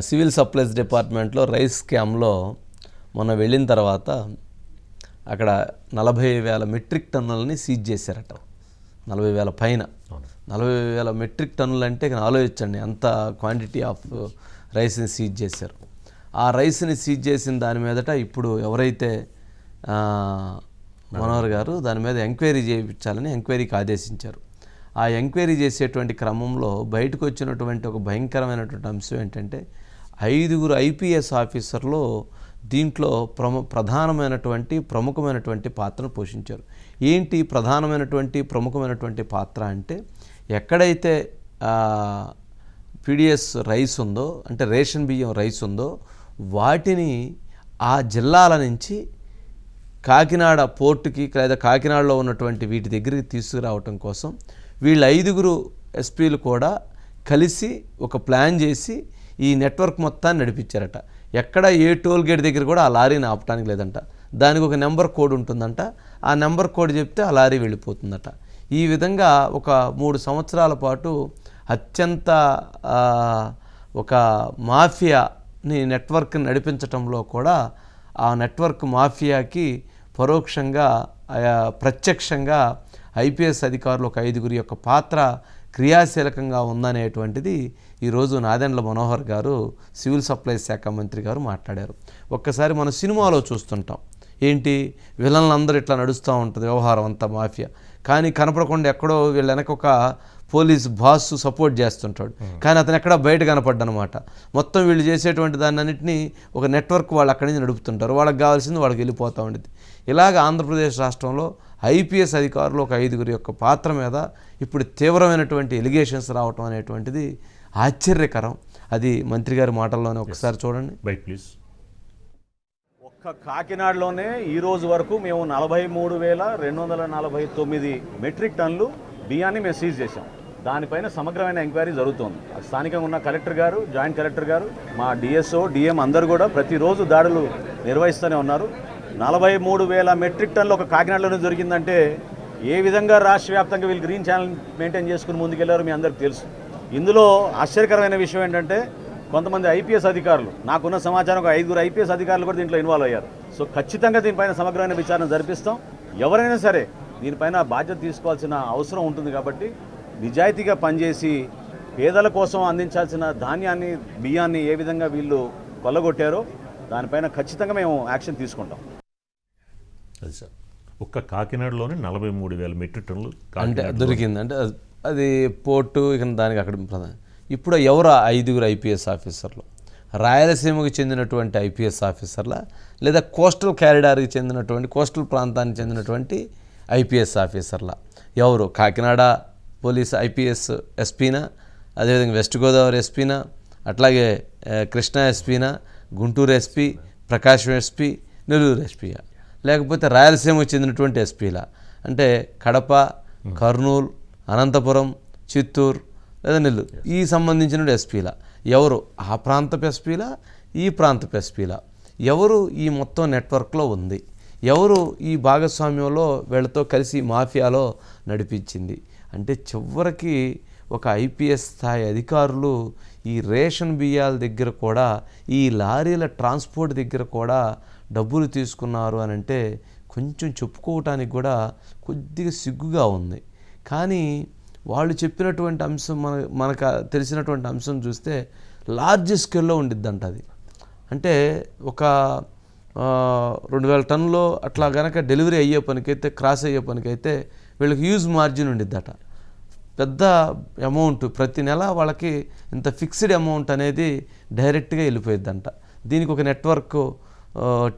Civil supplies డిపార్ట్మెంట్లో rice స్కామ్లో మొన్న వెళ్ళిన తర్వాత అక్కడ నలభై వేల మెట్రిక్ టన్నులని సీజ్ చేశారట. నలభై వేల పైన. నలభై వేల మెట్రిక్ టన్నులు అంటే ఆలోచించండి అంత క్వాంటిటీ ఆఫ్ రైస్ని సీజ్ చేశారు. ఆ రైస్ని సీజ్ చేసిన దాని మీదట ఇప్పుడు ఎవరైతే మనోహర్ గారు దాని మీద ఎంక్వైరీ చేయించాలని ఎంక్వైరీకి ఆదేశించారు. ఆ ఎంక్వైరీ చేసేటువంటి క్రమంలో బయటకు వచ్చినటువంటి ఒక భయంకరమైనటువంటి అంశం ఏంటంటే ఐదుగురు ఐపీఎస్ ఆఫీసర్లు దీంట్లో ప్రము ప్రధానమైనటువంటి ప్రముఖమైనటువంటి పాత్రను పోషించారు. ఏంటి ప్రధానమైనటువంటి ప్రముఖమైనటువంటి పాత్ర అంటే ఎక్కడైతే పీడిఎస్ రైస్ ఉందో అంటే రేషన్ బియ్యం రైస్ ఉందో వాటిని ఆ జిల్లాల నుంచి కాకినాడ పోర్టుకి లేదా కాకినాడలో ఉన్నటువంటి వీటి దగ్గరికి తీసుకురావటం కోసం వీళ్ళ ఐదుగురు ఎస్పీలు కూడా కలిసి ఒక ప్లాన్ చేసి ఈ నెట్వర్క్ మొత్తాన్ని నడిపించారట. ఎక్కడ ఏ టోల్ గేట్ దగ్గర కూడా ఆ లారీని ఆపటానికి లేదంట. దానికి ఒక నెంబర్ కోడ్ ఉంటుందంట. ఆ నెంబర్ కోడ్ చెప్తే ఆ లారీ వెళ్ళిపోతుందట. ఈ విధంగా ఒక మూడు సంవత్సరాల పాటు అత్యంత ఒక మాఫియాని నెట్వర్క్ నడిపించటంలో కూడా ఆ నెట్వర్క్ మాఫియాకి పరోక్షంగా ప్రత్యక్షంగా ఐపీఎస్ అధికారులు ఒక ఐదుగురి యొక్క పాత్ర క్రియాశీలకంగా ఉందనేటువంటిది ఈరోజు నాదెండ్ల మనోహర్ గారు సివిల్ సప్లైస్ శాఖ మంత్రి గారు మాట్లాడారు. ఒక్కసారి మనం సినిమాలో చూస్తుంటాం. ఏంటి? విలన్లందరూ ఇట్లా నడుస్తూ ఉంటుంది వ్యవహారం అంతా మాఫియా. కానీ కనపడకుండా ఎక్కడో వీళ్ళ వెనక ఒక పోలీస్ బాస్ సపోర్ట్ చేస్తుంటాడు. కానీ అతను ఎక్కడ బయట కనపడ్డనమాట. మొత్తం వీళ్ళు చేసేటువంటి దాన్ని అన్నింటినీ ఒక నెట్వర్క్ వాళ్ళు అక్కడి నుంచి నడుపుతుంటారు. వాళ్ళకి కావాల్సింది వాళ్ళకి వెళ్ళిపోతూ ఉండేది ఇలాగ ఆంధ్రప్రదేశ్ రాష్ట్రంలో ఐపీఎస్ అధికారులు ఒక ఐదుగురి యొక్క పాత్ర మీద ఇప్పుడు తీవ్రమైనటువంటి ఎలిగేషన్స్ రావటం అనేటువంటిది ఆశ్చర్యకరం. అది మంత్రి గారి మాటల్లోనే ఒకసారి చూడండి. రైట్ ప్లీజ్ ఒక్క కాకినాడలోనే ఈ రోజు వరకు మేము నలభై మూడు వేల రెండు వందల నలభై తొమ్మిది మెట్రిక్ టన్నులు బియ్యాన్ని మేము సీజ్ చేశాం. దానిపైన సమగ్రమైన ఎంక్వైరీ జరుగుతోంది. స్థానికంగా ఉన్న కలెక్టర్ గారు జాయింట్ కలెక్టర్ గారు మా డిఎస్ఓ డిఎం అందరూ కూడా ప్రతిరోజు దాడులు నిర్వహిస్తూనే ఉన్నారు. నలభై మూడు వేల మెట్రిక్ టన్నులు ఒక కాకినాడలోనే దొరికిందంటే ఏ విధంగా రాష్ట్ర వ్యాప్తంగా వీళ్ళు గ్రీన్ ఛానల్ మెయింటైన్ చేసుకుని ముందుకెళ్ళారో మీ అందరికీ తెలుసు. ఇందులో ఆశ్చర్యకరమైన విషయం ఏంటంటే కొంతమంది ఐపీఎస్ అధికారులు నాకున్న సమాచారం ఒక ఐదుగురు ఐపీఎస్ అధికారులు కూడా దీంట్లో ఇన్వాల్వ్ అయ్యారు. సో ఖచ్చితంగా దీనిపైన సమగ్రమైన విచారణ జరిపిస్తాం. ఎవరైనా సరే దీనిపైన బాధ్యత తీసుకోవాల్సిన అవసరం ఉంటుంది కాబట్టి నిజాయితీగా పనిచేసి పేదల కోసం అందించాల్సిన ధాన్యాన్ని బియ్యాన్ని ఏ విధంగా వీళ్ళు కొల్లగొట్టారో దానిపైన ఖచ్చితంగా మేము యాక్షన్ తీసుకుంటాం. అది సార్. ఒక్క కాకినాడలోనే నలభై మూడు వేల మెట్రిక్ టన్నులు అంటే దొరికింది. అంటే అది- పోర్టు ఇక దానికి అక్కడ ప్రధాన ఇప్పుడు ఎవరు ఐదుగురు ఐపీఎస్ ఆఫీసర్లు? రాయలసీమకు చెందినటువంటి ఐపీఎస్ ఆఫీసర్ల? లేదా కోస్టల్ క్యారిడార్కి చెందినటువంటి కోస్టల్ ప్రాంతానికి చెందినటువంటి ఐపీఎస్ ఆఫీసర్ల? ఎవరు? కాకినాడ పోలీస్ ఐపీఎస్ ఎస్పీనా? అదేవిధంగా వెస్ట్ గోదావరి ఎస్పీనా? అట్లాగే కృష్ణా ఎస్పీనా? గుంటూరు ఎస్పీ? ప్రకాశం ఎస్పీ? నెల్లూరు ఎస్పీయా? లేకపోతే రాయలసీమకు చెందినటువంటి ఎస్పీలా. అంటే కడప కర్నూలు అనంతపురం చిత్తూరు లేదా నెల్లూరు. ఈ సంబంధించిన ఎస్పీలా. ఎవరు? ఆ ప్రాంతపు ఎస్పీలా ఈ ప్రాంతపు ఎస్పీలా. ఎవరు ఈ మొత్తం నెట్వర్క్లో ఉంది? ఎవరు ఈ భాగస్వామ్యంలో వీళ్ళతో కలిసి మాఫియాలో నడిపించింది? అంటే చివరికి ఒక ఐపీఎస్ స్థాయి అధికారులు ఈ రేషన్ బియ్యాల దగ్గర కూడా ఈ లారీల ట్రాన్స్పోర్ట్ దగ్గర కూడా డబ్బులు తీసుకున్నారు అని అంటే కొంచెం చెప్పుకోవటానికి కూడా కొద్దిగా సిగ్గుగా ఉంది. కానీ వాళ్ళు చెప్పినటువంటి అంశం మన మనకు తెలిసినటువంటి అంశం చూస్తే లార్జ్ స్కేల్లో ఉండిద్దంట అది. అంటే ఒక రెండు వేల టన్నులో అట్లా గనక డెలివరీ అయ్యే పనికైతే క్రాస్ అయ్యే పనికైతే వీళ్ళకి యూజ్ మార్జిన్ ఉండిద్దట. పెద్ద అమౌంట్ ప్రతి నెల వాళ్ళకి ఇంత ఫిక్స్డ్ అమౌంట్ అనేది డైరెక్ట్గా వెళ్ళిపోయిద్దంట. దీనికి ఒక నెట్వర్క్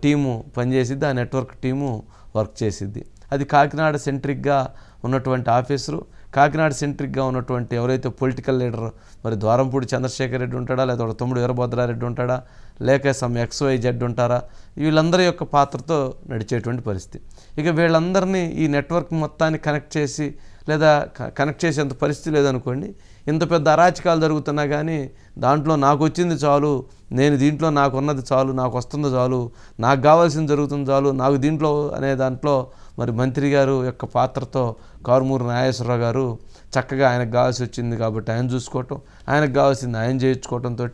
టీము పనిచేసిద్ది ఆ నెట్వర్క్ టీము వర్క్ చేసిద్ది. అది కాకినాడ సెంట్రిక్గా ఉన్నటువంటి ఆఫీసరు కాకినాడ సెంట్రిక్గా ఉన్నటువంటి ఎవరైతే పొలిటికల్ లీడర్ మరి ద్వారంపూడి చంద్రశేఖర్ రెడ్డి ఉంటాడా లేదా వాళ్ళ తమ్ముడు వీరభద్రారెడ్డి ఉంటాడా లేక సమ్ ఎక్స్వై జెడ్ ఉంటారా వీళ్ళందరి యొక్క పాత్రతో నడిచేటువంటి పరిస్థితి. ఇక వీళ్ళందరినీ ఈ నెట్వర్క్ మొత్తాన్ని కనెక్ట్ చేసి లేదా క- కనెక్ట్ చేసేంత పరిస్థితి లేదనుకోండి ఇంత పెద్ద అరాచకాలు జరుగుతున్నా కానీ దాంట్లో నాకు వచ్చింది చాలు నేను దీంట్లో నాకు ఉన్నది చాలు నాకు వస్తుంది చాలు నాకు కావాల్సింది జరుగుతుంది చాలు నాకు దీంట్లో అనే దాంట్లో మరి మంత్రి గారు యొక్క పాత్రతో కారుమూరు నాగేశ్వరరావు గారు చక్కగా ఆయనకు కావాల్సి వచ్చింది కాబట్టి ఆయన చూసుకోవటం ఆయనకు కావాల్సింది ఆయన చేయించుకోవటంతో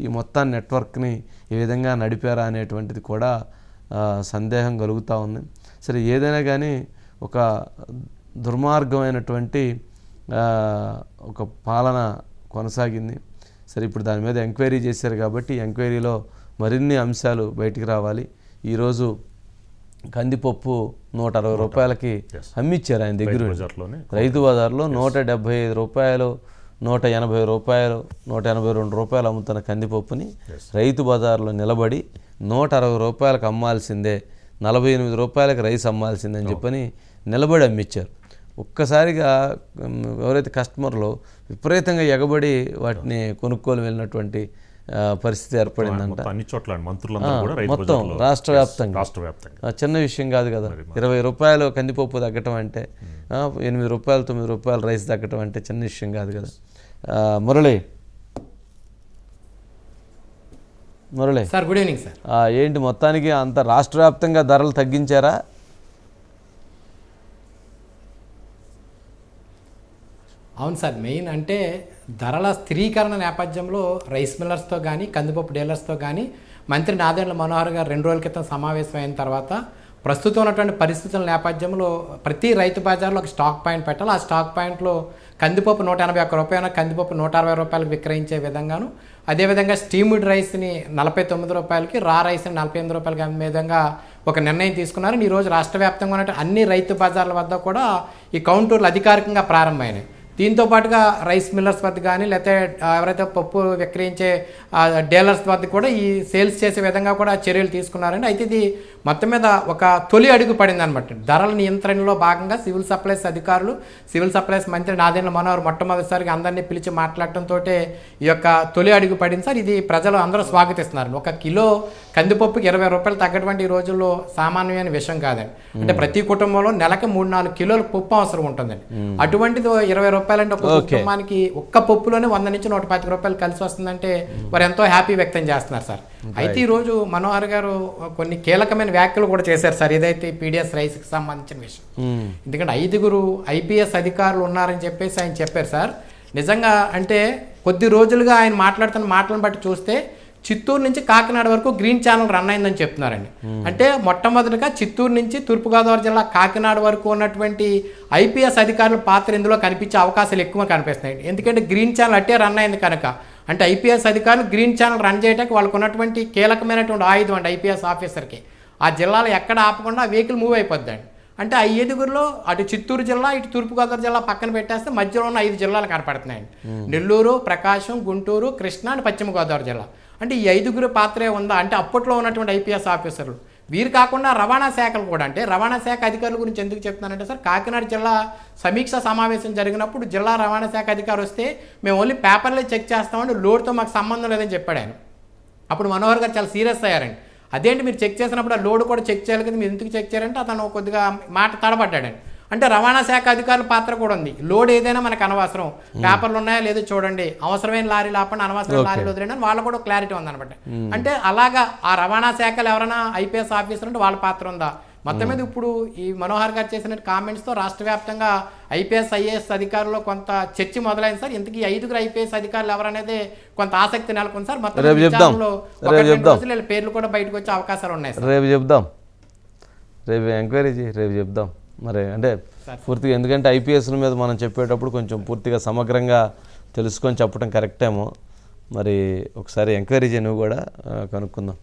ఈ మొత్తం నెట్వర్క్ని ఏ విధంగా నడిపారా అనేటువంటిది కూడా సందేహం కలుగుతూ ఉంది. సరే ఏదైనా కానీ ఒక దుర్మార్గమైనటువంటి ఒక పాలన కొనసాగింది. సరే ఇప్పుడు దాని మీద ఎంక్వైరీ చేశారు కాబట్టి ఎంక్వైరీలో మరిన్ని అంశాలు బయటికి రావాలి. ఈరోజు కందిపప్పు నూట అరవై రూపాయలకి. అమ్మిచ్చారు ఆయన దగ్గర. రైతు బజార్లో నూట డెబ్బై ఐదు రూపాయలు నూట ఎనభై రూపాయలు నూట ఎనభై రెండు రూపాయలు అమ్ముతున్న కందిపప్పుని. రైతు బజార్లో నిలబడి నూట అరవై రూపాయలకు అమ్మాల్సిందే నలభై ఎనిమిది రూపాయలకు రైస్ అమ్మాల్సిందే అని చెప్పని నిలబడి అమ్మిచ్చారు. ఒక్కసారిగా ఎవరైతే కస్టమర్లు విపరీతంగా ఎగబడి వాటిని కొనుక్కోలు వెళ్ళినటువంటి పరిస్థితి ఏర్పడిందంట. అన్ని చోట్ల మంత్రులందరూ కూడా రైతు మొత్తం రాష్ట్ర వ్యాప్తంగా. రాష్ట్ర వ్యాప్తంగా. చిన్న విషయం కాదు కదా. ఇరవై రూపాయలు కందిపప్పు తగ్గటం అంటే ఎనిమిది రూపాయలు తొమ్మిది రూపాయలు రైస్ తగ్గటం అంటే చిన్న విషయం కాదు కదా. Murali. Murali. Sir good evening sir. ఏంటి మొత్తానికి అంత రాష్ట్ర వ్యాప్తంగా ధరలు తగ్గించారా? అవును సార్ మెయిన్ అంటే ధరల స్థిరీకరణ నేపథ్యంలో రైస్ మిల్లర్స్తో కానీ కందిపప్పు డీలర్స్తో కానీ మంత్రి నాదెండ్ల మనోహర్ గారు రెండు రోజుల క్రితం సమావేశం అయిన తర్వాత ప్రస్తుతం ఉన్నటువంటి పరిస్థితుల నేపథ్యంలో ప్రతి రైతు బజార్లో ఒక స్టాక్ పాయింట్ పెట్టాలి. ఆ స్టాక్ పాయింట్లో కందిపప్పు నూట ఎనభై ఒక్క రూపాయల కందిపప్పు నూట అరవై రూపాయలకు విక్రయించే విధంగాను అదేవిధంగా స్టీమ్డ్ రైస్ని నలభై తొమ్మిది రూపాయలకి రా రైస్ని నలభై ఎనిమిది రూపాయలకి అమ్మే విధంగా ఒక నిర్ణయం తీసుకున్నారు. ఈ రోజు రాష్ట్ర వ్యాప్తంగా ఉన్న అన్ని రైతు బజార్ల వద్ద కూడా ఈ కౌంటర్లు అధికారికంగా ప్రారంభమైనాయి దీంతో పాటుగా రైస్ మిల్లర్స్ వద్ద కానీ లేకపోతే ఎవరైతే పప్పు విక్రయించే డీలర్స్ వద్ద కూడా ఈ సేల్స్ చేసే విధంగా కూడా చర్యలు తీసుకున్నారండి అయితే ఇది మొత్తం మీద ఒక తొలి అడుగు పడింది అనమాట ధరల నియంత్రణలో భాగంగా సివిల్ సప్లైస్ అధికారులు సివిల్ సప్లైస్ మంత్రి నాదేంద్ర మనోహర్ మొట్టమొదటిసారిగా అందరినీ పిలిచి మాట్లాడటంతో ఈ యొక్క తొలి అడుగు పడింది సార్. ఇది ప్రజలు అందరూ స్వాగతిస్తున్నారు. ఒక కిలో కందిపప్పుకి ఇరవై రూపాయలు తగ్గటువంటి ఈ రోజుల్లో సామాన్యమైన విషయం కాదండి. అంటే ప్రతి కుటుంబంలో నెలకి మూడు నాలుగు కిలోల పప్పు అవసరం ఉంటుందండి. అటువంటిది ఇరవై రూపాయలు అంటే ఒక కుటుంబానికి ఒక్క పప్పులోనే వంద నుంచి నూట పాతిక రూపాయలు కలిసి వస్తుందంటే వారు ఎంతో హ్యాపీ వ్యక్తం చేస్తున్నారు సార్. అయితే ఈ రోజు మనోహర్ గారు కొన్ని కీలకమైన వ్యాఖ్యలు కూడా చేశారు సార్. ఏదైతే పీడిఎస్ రైస్కి సంబంధించిన విషయం. ఉమ్, ఎందుకంటే ఐదుగురు ఐపీఎస్ అధికారులు ఉన్నారని చెప్పేసి ఆయన చెప్పారు సార్. నిజంగా అంటే కొద్ది రోజులుగా ఆయన మాట్లాడుతున్న మాటలను బట్టి చూస్తే చిత్తూరు నుంచి కాకినాడ వరకు గ్రీన్ ఛానల్ రన్ అయిందని చెప్తున్నారండి. అంటే మొట్టమొదటిగా చిత్తూరు నుంచి తూర్పుగోదావరి జిల్లా కాకినాడ వరకు ఉన్నటువంటి ఐపీఎస్ అధికారుల పాత్ర ఇందులో కనిపించే అవకాశాలు ఎక్కువ కనిపిస్తున్నాయి. ఎందుకంటే గ్రీన్ ఛానల్ అట్టే రన్ అయింది కనుక. అంటే ఐపీఎస్ అధికారులు గ్రీన్ ఛానల్ రన్ చేయడానికి వాళ్ళకు ఉన్నటువంటి కీలకమైనటువంటి ఆయుధం అండి ఐపీఎస్ ఆఫీసర్కి. ఆ జిల్లాలో ఎక్కడ ఆపకుండా వెహికల్ మూవ్ అయిపోద్దండి. అంటే ఆ ఐదుగురిలో అటు చిత్తూరు జిల్లా ఇటు తూర్పుగోదావరి జిల్లా పక్కన పెట్టేస్తే మధ్యలో ఉన్న ఐదు జిల్లాలు కనపడుతున్నాయండి. నెల్లూరు ప్రకాశం గుంటూరు కృష్ణా అండ్ పశ్చిమ గోదావరి జిల్లా. అంటే ఈ ఐదుగురు పాత్రే ఉందా? అంటే అప్పట్లో ఉన్నటువంటి ఐపీఎస్ ఆఫీసర్లు. వీరు కాకుండా రవాణా శాఖలు కూడా. అంటే రవాణా శాఖ అధికారుల గురించి ఎందుకు చెప్తున్నానంటే సార్ కాకినాడ జిల్లా సమీక్ష సమావేశం జరిగినప్పుడు జిల్లా రవాణా శాఖ అధికారి వస్తే మేము ఓన్లీ పేపర్లే చెక్ చేస్తామని లోడ్తో మాకు సంబంధం లేదని చెప్పాడు ఆయన. అప్పుడు మనోహర్ గారు చాలా సీరియస్ అయ్యారండి. అదేంటి మీరు చెక్ చేసినప్పుడు ఆ లోడ్ కూడా చెక్ చేయాలి కదా మీరు ఎందుకు చెక్ చేయాలంటే అతను కొద్దిగా మాట తడబడ్డాడండి. అంటే రవాణా శాఖ అధికారుల పాత్ర కూడా ఉంది. లోడ్ ఏదైనా మనకు అనవసరం. పేపర్లు ఉన్నాయా లేదో చూడండి. అవసరమైన లారీలు ఆపండి అనవసరమైన లారీలు వదిలేండి అని వాళ్ళకు కూడా క్లారిటీ ఉందన్నమాట. అంటే అలాగా ఆ రవాణా శాఖలు ఎవరైనా ఐపీఎస్ ఆఫీసర్ ఉంటే వాళ్ళ పాత్ర ఉందా? మొత్తం మీద ఇప్పుడు ఈ మనోహర్ గారు చేసిన కామెంట్స్తో రాష్ట్ర వ్యాప్తంగా ఐపీఎస్ ఐఏఎస్ అధికారుల్లో కొంత చర్చ మొదలైంది సార్. ఇంతకీ ఐదుగురు ఐపీఎస్ అధికారులు ఎవరనేది కొంత ఆసక్తి నెలకొంది సార్. మొత్తం వీళ్ళ పేర్లు కూడా బయటకు వచ్చే అవకాశాలు ఉన్నాయి సార్. రేపు చెప్దాం. రేపు ఎంక్వైరీ రేపు చెప్దాం. మరి అంటే పూర్తిగా ఎందుకంటే ఐపీఎస్ల మీద మనం చెప్పేటప్పుడు కొంచెం పూర్తిగా సమగ్రంగా తెలుసుకొని చెప్పడం కరెక్టేమో. మరి ఒకసారి ఎంక్వైరీ చేయను కూడా కనుక్కుందాం.